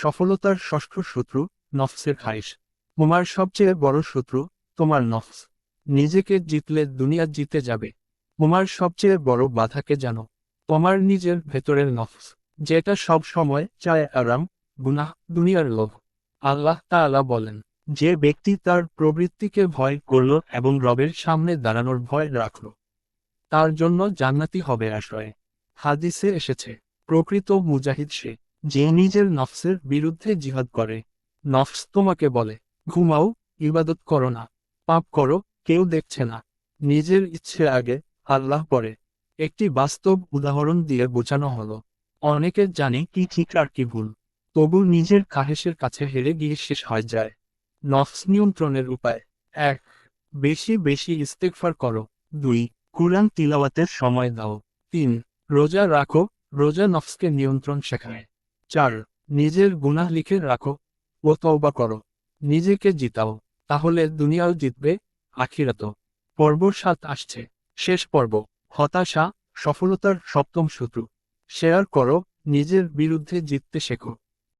সফলতার ষষ্ঠ শত্রু নফসের খাইশ। তোমার সবচেয়ে বড় শত্রু তোমার নফস। নিজেকে জিতলে দুনিয়া জিতে যাবে। তোমার সবচেয়ে বড় বাধাকে জানো? তোমার নিজের ভেতরের নফস, যেটা সব সময় চায় আরাম, গুনাহ, দুনিয়ার লোভ। আল্লাহ তাআলা বলেন, যে ব্যক্তি তার প্রবৃত্তিকে ভয় করল এবং রবের সামনে দাঁড়ানোর ভয় রাখল, তার জন্য জান্নাতি হবে আশ্রয়। হাদিসে এসেছে, প্রকৃত মুজাহিদ সে যে নিজের নফসের বিরুদ্ধে জিহাদ করে। নফস তোমাকে বলে, ঘুমাও, ইবাদত করো না। পাপ করো, কেউ দেখছে না। নিজের ইচ্ছে আগে আল্লাহ পরে একটি বাস্তব উদাহরণ দিয়ে বোঝানো হলো, অনেকে জানে কি ঠিক আর কি ভুল। তবু নিজের কাহেসের কাছে হেরে গিয়ে শেষ হয়ে যায়। নফস নিয়ন্ত্রণের উপায়, এক, বেশি বেশি ইস্তেকফার করো। দুই, কুরআন তিলাওয়াতের সময় দাও। তিন, রোজা রাখো। রোজা নফসকে নিয়ন্ত্রণ শেখায়। চার, নিজের গুনাহ লিখে রাখো ও তওবা করো। নিজেকে জিতাও, তাহলে দুনিয়াও জিতবে আখিরাত পর্ব সাত আসছে। শেষ পর্ব। হতাশা, সফলতার সপ্তম শত্রু। শেয়ার করো, নিজের বিরুদ্ধে জিততে শেখো।